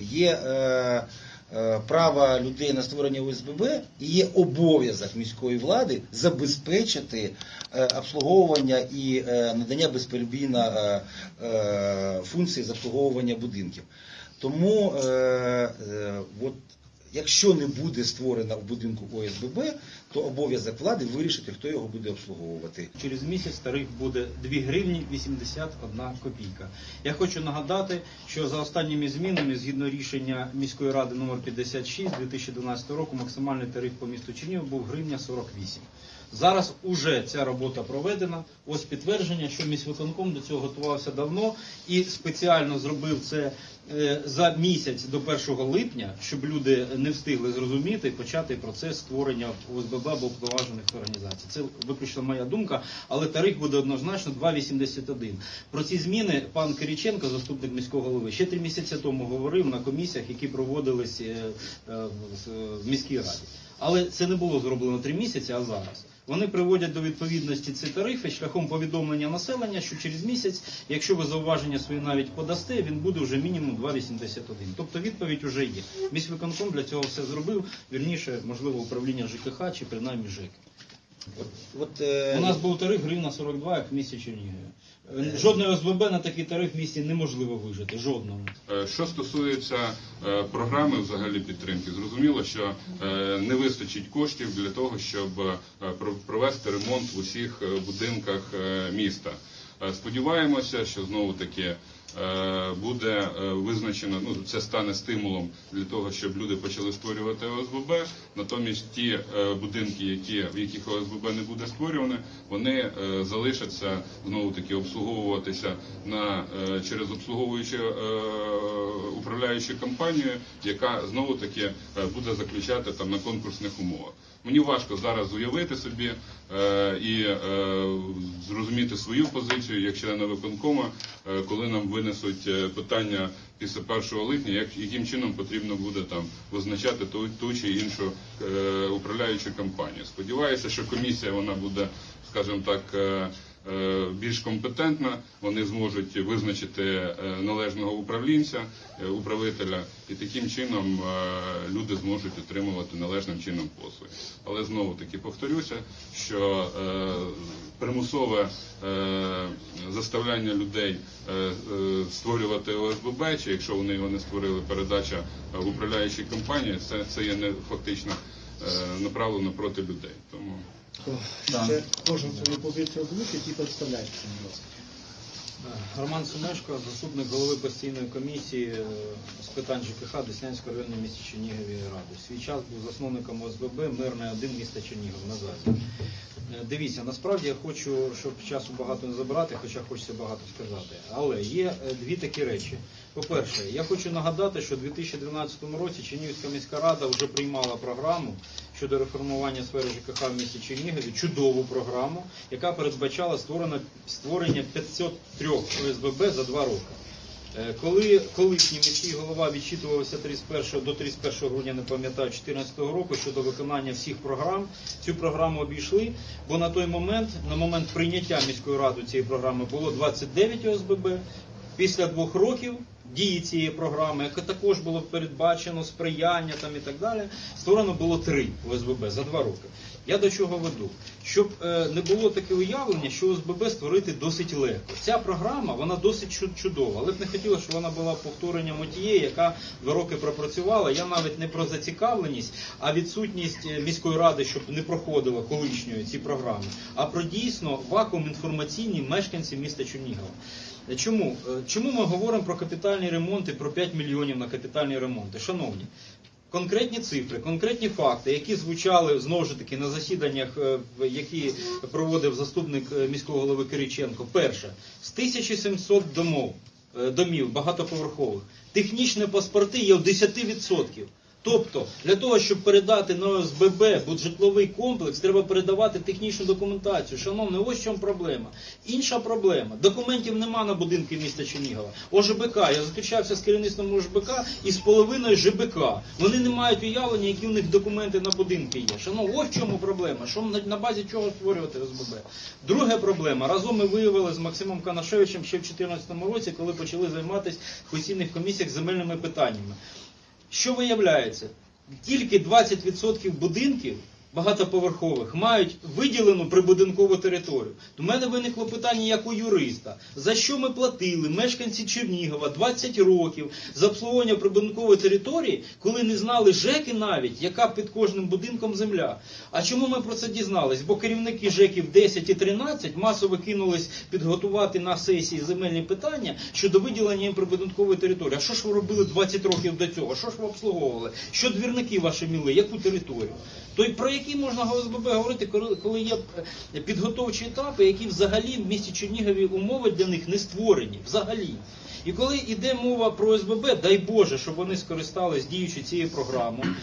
Є е, е, право людей на створення ОСББ і є обов'язок міської влади забезпечити е, обслуговування і е, надання безперебійно е, е, функції з обслуговування будинків. Тому е, е, от, якщо не буде створено в будинку ОСББ, то обов'язок влади вирішити, хто його буде обслуговувати. Через місяць тариф буде 2 гривні 81 копійка. Я хочу нагадати, що за останніми змінами, згідно рішення міської ради номер 56 2012 року, максимальний тариф по місту Чернігів був гривня 48. Зараз уже ця робота проведена. Ось підтвердження, що міськвиконком до цього готувався давно і спеціально зробив це за місяць до 1 липня, щоб люди не встигли зрозуміти почати процес створення ОСББ або поважених організацій. Це виключно моя думка, але тариф буде однозначно 2,81. Про ці зміни пан Кириченко, заступник міського голови, ще три місяці тому говорив на комісіях, які проводились е, е, в міській раді. Але це не було зроблено три місяці, а зараз. Вони приводять до відповідності ці тарифи шляхом повідомлення населення, що через місяць, якщо ви зауваження свої навіть подасте, він буде вже мінімум 2,81. Тобто відповідь вже є. Міськвиконком для цього все зробив. Вірніше, можливо, управління ЖКХ чи принаймні ЖЕК. От, от, е, У нас був тариф гривна 42, як в місті. Е, Жодної ОСББ на такий тариф в місті неможливо вижити. Жодного. Е, Що стосується е, програми взагалі підтримки, зрозуміло, що е, не вистачить коштів для того, щоб про- провести ремонт в усіх будинках міста. Сподіваємося, що знову таки буде е, визначено, ну це стане стимулом для того, щоб люди почали створювати ОСББ. Натомість ті е, будинки, які в яких ОСББ не буде створюване, вони е, залишаться знову таки обслуговуватися на е, через обслуговуючу е, управляючу компанію, яка знову таки е, буде заключати там на конкурсних умовах. Мені важко зараз уявити собі е, і е, зрозуміти свою позицію як члена виконкома, е, коли нам винесуть е, питання після 1 липня, як яким чином потрібно буде там визначати ту, ту чи іншу е, управляючу компанію. Сподіваюся, що комісія вона буде, скажімо так. е, більш компетентна, вони зможуть визначити е, належного управлінця, е, управителя, і таким чином е, люди зможуть отримувати належним чином послуги. Але знову таки повторюся, що е, примусове е, заставляння людей е, е, створювати ОСББ, чи якщо вони його не створили, передача е, в управляючій компанії, це, це є не фактично е, направлено проти людей. Тому Ще кожен свою позицію озвучить і представляється, будь ласка. Роман Сумешко, заступник голови постійної комісії е, з питань ЖКХ Деснянської районної місті Чернігові ради. Свій час був засновником ОСББ Мирний 1 міста Чернігов на ЗАЗі. Е, Дивіться, насправді я хочу, щоб часу багато не забирати, хоча хочеться багато сказати. Але є е, дві такі речі. По-перше, я хочу нагадати, що у 2012 році Чернігівська міська рада вже приймала програму щодо реформування сфери ЖКХ в місті Чернігові, чудову програму, яка передбачала створення, створення 503 ОСББ за два роки. Е, Коли колишній міський голова відчитувався 31 до 31 грудня, не пам'ятаю, 2014 року щодо виконання всіх програм, цю програму обійшли, бо на той момент, на момент прийняття міською радою цієї програми, було 29 ОСББ. Після двох років дії цієї програми, яке також було передбачено сприяння там і так далі, створено було три ОСББ за два роки. Я до чого веду? Щоб е, не було таке уявлення, що ОСББ створити досить легко. Ця програма вона досить чудова, але б не хотілося, щоб вона була повторенням тієї, яка два роки пропрацювала. Я навіть не про зацікавленість, а відсутність е, міської ради, щоб не проходила колишньої ці програми, а про дійсно вакуум інформаційний мешканців міста Чернігова. Е, Чому? Чому ми говоримо про капітальні ремонти, про 5 мільйонів на капітальні ремонти? Шановні, конкретні цифри, конкретні факти, які звучали знову ж таки на засіданнях, е, які проводив заступник е, міського голови Кириченко. Перше, з 1700 домов, е, домів багатоповерхових, технічні паспорти є в 10%. Тобто, для того, щоб передати на ОСББ житловий комплекс, треба передавати технічну документацію. Шановне, ось в чому проблема. Інша проблема. Документів нема на будинки міста Чернігова. ОЖБК. Я зустрічався з керівництвом ОЖБК і з половиною ЖБК. Вони не мають уявлення, які в них документи на будинки є. Шановне, ось в чому проблема. Що на, базі чого створювати ОСББ? Друга проблема. Разом ми виявили з Максимом Канашевичем ще в 2014 році, коли почали займатися в постійних комісіях земельними питаннями. Що виявляється? Тільки 20% будинків багатоповерхових мають виділену прибудинкову територію. До мене виникло питання як у юриста. За що ми платили мешканці Чернігова 20 років за обслуговування прибудинкової території, коли не знали ЖЕКи навіть, яка під кожним будинком земля. А чому ми про це дізнались? Бо керівники ЖЕКів 10 і 13 масово кинулись підготувати на сесії земельні питання щодо виділення їм прибудинкової території. А що ж ви робили 20 років до цього? Що ж ви обслуговували? Що двірники ваші міли? Яку територію? То й які можна ОСББ говорити, коли- є підготовчі етапи, які взагалі в місті Чернігові умови для них не створені взагалі. І коли йде мова про ОСББ, дай Боже, щоб вони скористались діючи цією програмою,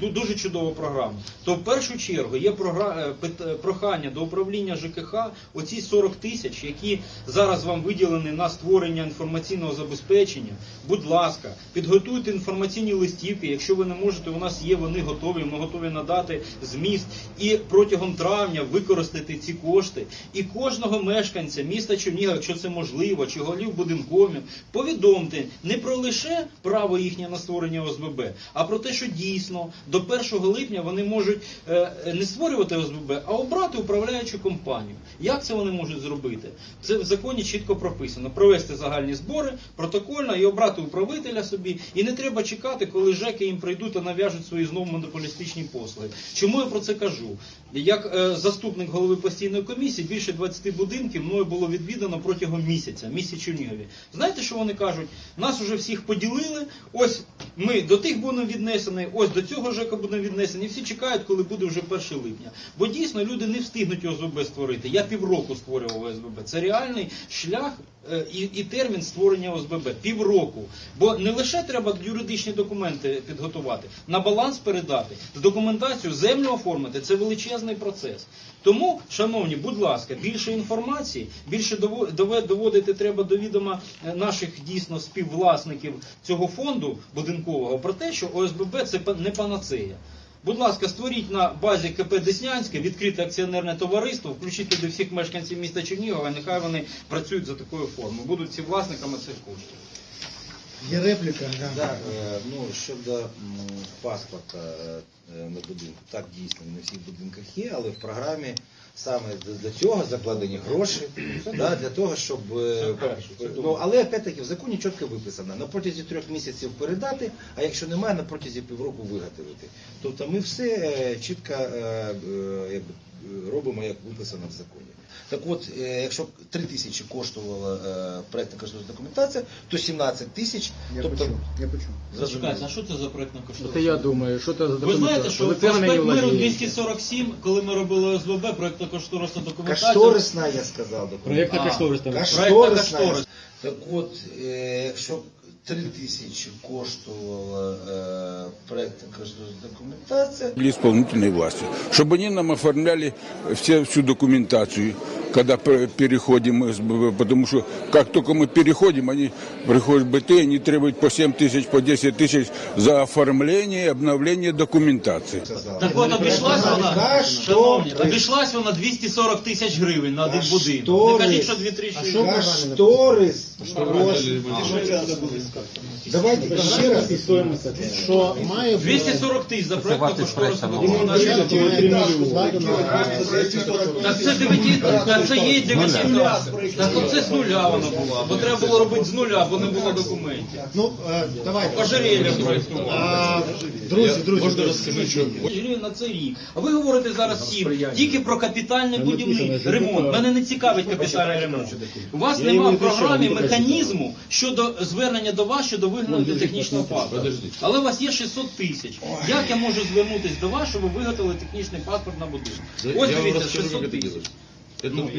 дуже чудова програма. То в першу чергу є е, е, прохання до управління ЖКХ оці 40 тисяч, які зараз вам виділені на створення інформаційного забезпечення. Будь ласка, підготуйте інформаційні листівки. Якщо ви не можете, у нас є вони готові. Ми готові надати зміст і протягом травня використати ці кошти. І кожного мешканця міста Чернігова, якщо це можливо, чи голів будинкомів, повідомте не про лише право їхнє на створення ОСББ, а про те, що дійсно до 1 липня вони можуть е, не створювати ОСББ, а обрати управляючу компанію. Як це вони можуть зробити? Це в законі чітко прописано: провести загальні збори протокольно і обрати управителя собі. І не треба чекати, коли ЖЕКи їм прийдуть та нав'яжуть свої знову монополістичні послуги. Чому я про це кажу? Як е, заступник голови постійної комісії, більше 20 будинків мною було відвідано протягом місяця, місті Чернігові. Знаєте, що вони кажуть? Нас уже всіх поділили. Ось ми до тих будемо віднесені, ось до цього ЖЕКа будемо віднесені. Всі чекають, коли буде вже 1 липня. Бо дійсно люди не встигнуть ОСББ створити. Я півроку створював ОСББ. Це реальний шлях е, і, і термін створення ОСББ. Півроку. Бо не лише треба юридичні документи підготувати, на баланс передати, документацію, землю оформити. Це величезний процес. Тому, шановні, будь ласка, більше інформації, більше доводити треба до відома е, наших дійсно співвласників цього фонду будинкового про те, що ОСББ це не панацея. Будь ласка, створіть на базі КП Деснянське відкрите акціонерне товариство, включіть туди всіх мешканців міста Чернігова, нехай вони працюють за такою формою, будуть всі власниками цих коштів. Є репліка. Да, е, ну, щодо паспорта е, на будинку, так дійсно не в всіх будинках є, але в програмі саме для- цього закладені гроші, да, для того, щоб... е, ну, але опять-таки в законі чітко виписано, на протязі трьох місяців передати, а якщо немає, на протязі півроку виготовити. Тобто ми все е, чітко е, е, якби, е, робимо, як виписано в законі. Так от, е, якщо 3 тисячі коштувала е, проєктна кошторисна документація, то 17 тисяч, Я тобто почув, я почув. Зачекайте, а що це за проєктна кошторисна? Это я думаю, что это за Ви знаєте, що документация? Вы ценами не проспект миру владеете. 247, коли ми робили ОСББ, проєктна кошторисна документація. Кошторисна, я сказав, Проект документація. А, кошторисного. Кошторисна. кошторис. Так от, е, якщо 3 тисячі коштувала е, проєктна кошторисна документація, или исполнительной власти, чтобы они нам оформляли все, всю документацию, когда пе- переходим, из СББ, потому что как только мы переходим, они приходят в БТ, они требуют по 7 тысяч, по 10 тысяч за оформление и обновление документации. сказав. Так от обійшлась вона, Кошторис. шановні, обійшлась вона 240 тисяч гривень на один будинок. Не Кошторис. кажіть, що 2-3 А що Кошторис. Кошторис. Давайте ще раз. Що має бути 240 тисяч за складено Так це дев'яті, так це є дев'ятітка. Так оце з нуля вона була, бо треба було робити з нуля, бо не було документів. Ну, е, давайте. Ожерелья проєктували. Друзі, друзі, Ожерелья на цей рік. А ви говорите зараз всім тільки про капітальний будівний ремонт. Мене не цікавить капітальний ремонт. У вас немає в програмі механізму щодо звернення до вас щодо виготовлення технічного паспорта. Але у вас є 600 тисяч. Як я можу звернутися до вас, щоб ви виготовили технічний паспорт на будинок? Ось дивіться, 600 тисяч. Ну,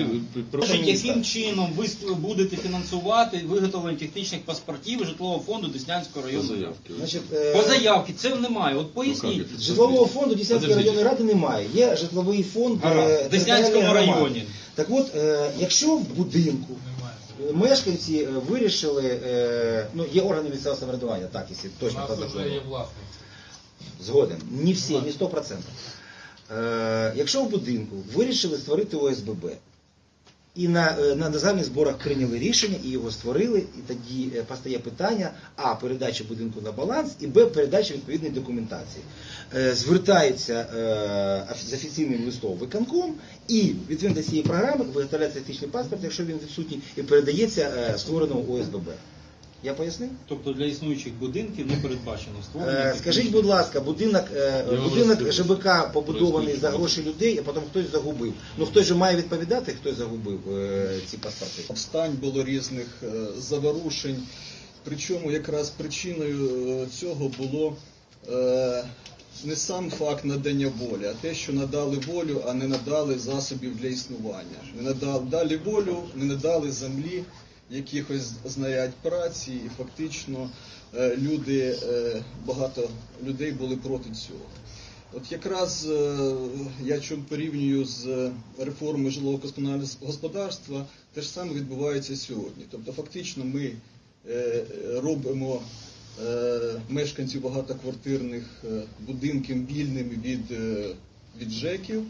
яким чином ви будете фінансувати виготовлення технічних паспортів житлового фонду Деснянського району? Значить, е, По заявці це немає. От поясніть. Житлового фонду Десятської районної ради немає. Є житловий фонд е, В Деснянському районі. Так от, е, якщо в будинку е, мешканці е, вирішили, е, ну є органи місцевого самоврядування, так, якщо точно по закону. Згоден. Не всі, не 100%. Е, якщо в будинку вирішили створити ОСББ, і на, е, на державних зборах прийняли рішення і його створили, і тоді е, постає питання А. Передача будинку на баланс, і Б. Передача відповідної документації. Е, Звертається з офіційним листом виконком, і відповідно до цієї програми виготовляється етичний паспорт, якщо він відсутній, і передається створеному ОСББ. Я пояснив? Тобто для існуючих будинків не передбачено створення. Е, Скажіть, будь ласка, будинок, е, будинок ЖБК побудований за гроші людей, а потім хтось загубив. Ну хтось же має відповідати, хто загубив е, ці паспорти. Обстань було різних е, заворушень. Причому якраз причиною е, цього було е, не сам факт надання волі, а те, що надали волю, а не надали засобів для існування. Не надали дали волю, не надали землі, якихось знарядь праці, і фактично е, люди, е, багато людей були проти цього. От якраз е, я чому порівнюю з реформою жилого господарства, те ж саме відбувається сьогодні. Тобто фактично ми робимо мешканців багатоквартирних будинків вільними від, від ЖЕКів,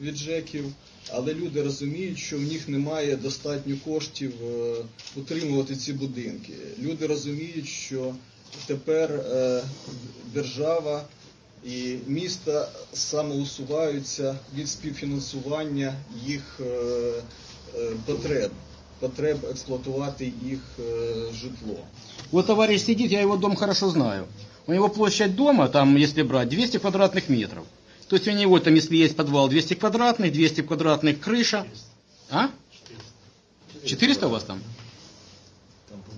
від ЖЕКів, але люди розуміють, що в них немає достатньо коштів е, утримувати ці будинки. Люди розуміють, що тепер е, держава і міста самоусуваються від співфінансування їх е, потреб, потреб експлуатувати їх е, житло. Вот товарищ сидит, я его дом хорошо знаю. У него площадь дома, там, если брать, 200 квадратных метров. То есть у него там, если есть подвал, 200 квадратных, 200 квадратных крыша. А? 400 у вас там?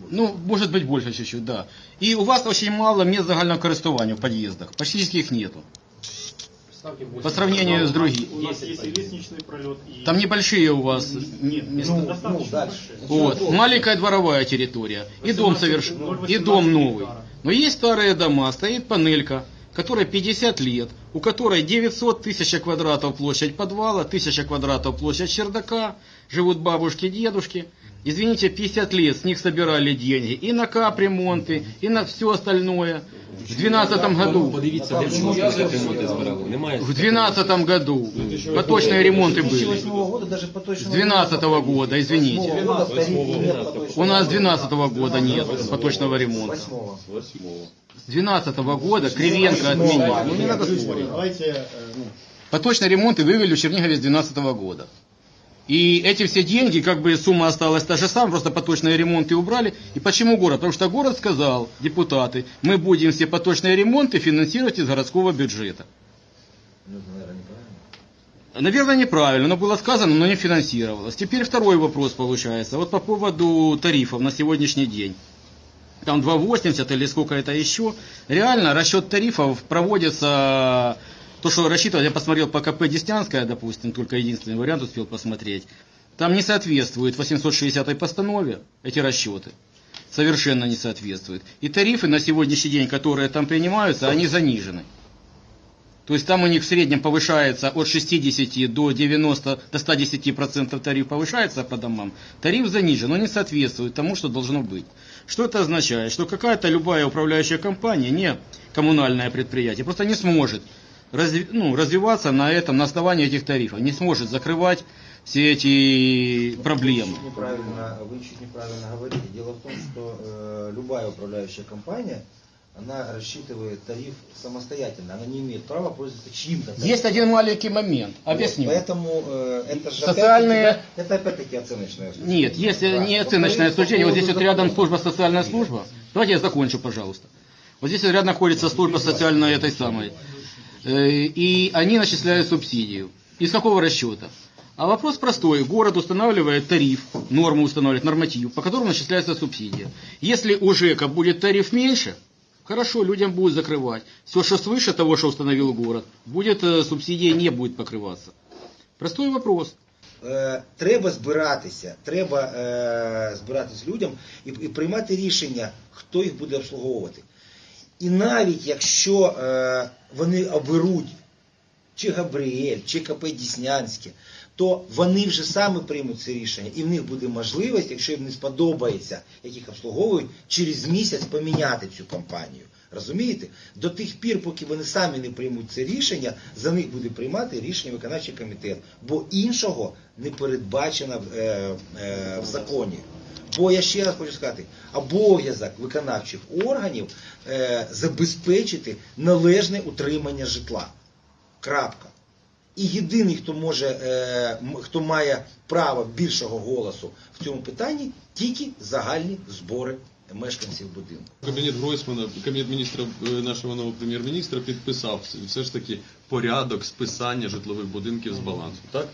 Ну, может быть больше чуть-чуть, да. И у вас очень мало мест загального користування в подъездах. Практически их нету. По сравнению с другими. У нас есть и лестничный пролет, и... Там небольшие у вас Нет, места. Ну, достаточно ну, дальше. Вот, маленькая дворовая территория. И дом 18 соверш... 0,18 и дом новый. Но есть старые дома, стоит панелька, которой 50 лет, у которой 900 тысяч квадратов площадь подвала, 1000 квадратов площадь чердака, живут бабушки, дедушки. Извините, 50 лет с них собирали деньги и на капремонты, и на все остальное. В 2012 году, Подивіться, де чому ремонти збирали. Немає. в 2012 году поточные ремонты были. 2008 года даже по С 2012 года, извините. У нас с 2012 года нет поточного ремонта. С 2012 года Кривенко отменил. Ну не надо спорить. Е, ну, Поточные ремонты вывели в Чернигове с 2012 года. И эти все деньги, как бы сумма осталась та же самая, просто поточные ремонты убрали. И почему город? Потому что город сказал, депутаты, мы будем все поточные ремонты финансировать из городского бюджета. Наверное, неправильно. Наверное, неправильно, но было сказано, но не финансировалось. Теперь второй вопрос получается. Вот по поводу тарифов на сегодняшний день. Там 2,80 или сколько это еще. Реально расчет тарифов проводится, то, что рассчитывать, я посмотрел по КП Деснянская, допустим, только единственный вариант успел посмотреть. Там не соответствует 860 постанове эти расчеты. Совершенно не соответствует. И тарифы на сегодняшний день, которые там принимаются, они занижены. То есть там у них в среднем повышается от 60 до 90, до 110 процентов тариф повышается по домам. Тариф занижен, но не соответствует тому, что должно быть. Что это означает? Что какая-то любая управляющая компания, не коммунальное предприятие, просто не сможет разви- ну, развиваться на этом, на основании этих тарифов, не сможет закрывать все эти проблемы. Чуть неправильно, вы чуть неправильно говорите. Дело в том, что э, любая управляющая компания, она рассчитывает тариф самостоятельно, она не имеет права пользоваться чьим-то тарифом. Есть один маленький момент, Вот, объясню. Поэтому э, это же Социальные- опять-таки, это опять-таки оценочное суждение. Нет, если Да. не оценочное Во-вторых, суждение, вот здесь вот рядом служба социальная служба. Давайте я закончу, пожалуйста. Вот здесь вот рядом находится служба социальная этой самой. Э, И они начисляют субсидию. Из какого расчета? А вопрос простой. Город устанавливает тариф, норму устанавливает, норматив, по которому начисляется субсидия. Если у ЖЭКа будет тариф меньше, хорошо, людям будут закрывать. Все, что свыше того, что установил город, будет э, субсидия не будет покрываться. Простой вопрос. е, треба збиратися, треба е, збиратись людям і, і приймати рішення, хто їх буде обслуговувати. І навіть якщо е, вони оберуть чи Габріель, чи КП Діснянське, то вони вже саме приймуть це рішення, і в них буде можливість, якщо їм не сподобається, як їх обслуговують, через місяць поміняти цю компанію. Розумієте? До тих пір, поки вони самі не приймуть це рішення, за них буде приймати рішення виконавчий комітет, бо іншого не передбачено е, е, в законі. Бо я ще раз хочу сказати, обов'язок виконавчих органів е, забезпечити належне утримання житла. Крапка. І єдиний, хто може, е, хто має право більшого голосу в цьому питанні, тільки загальні збори мешканців будинку. Кабінет Гройсмана, кабінет міністра е, нашого нового прем'єр-міністра підписав все ж таки порядок списання житлових будинків з балансу. Так?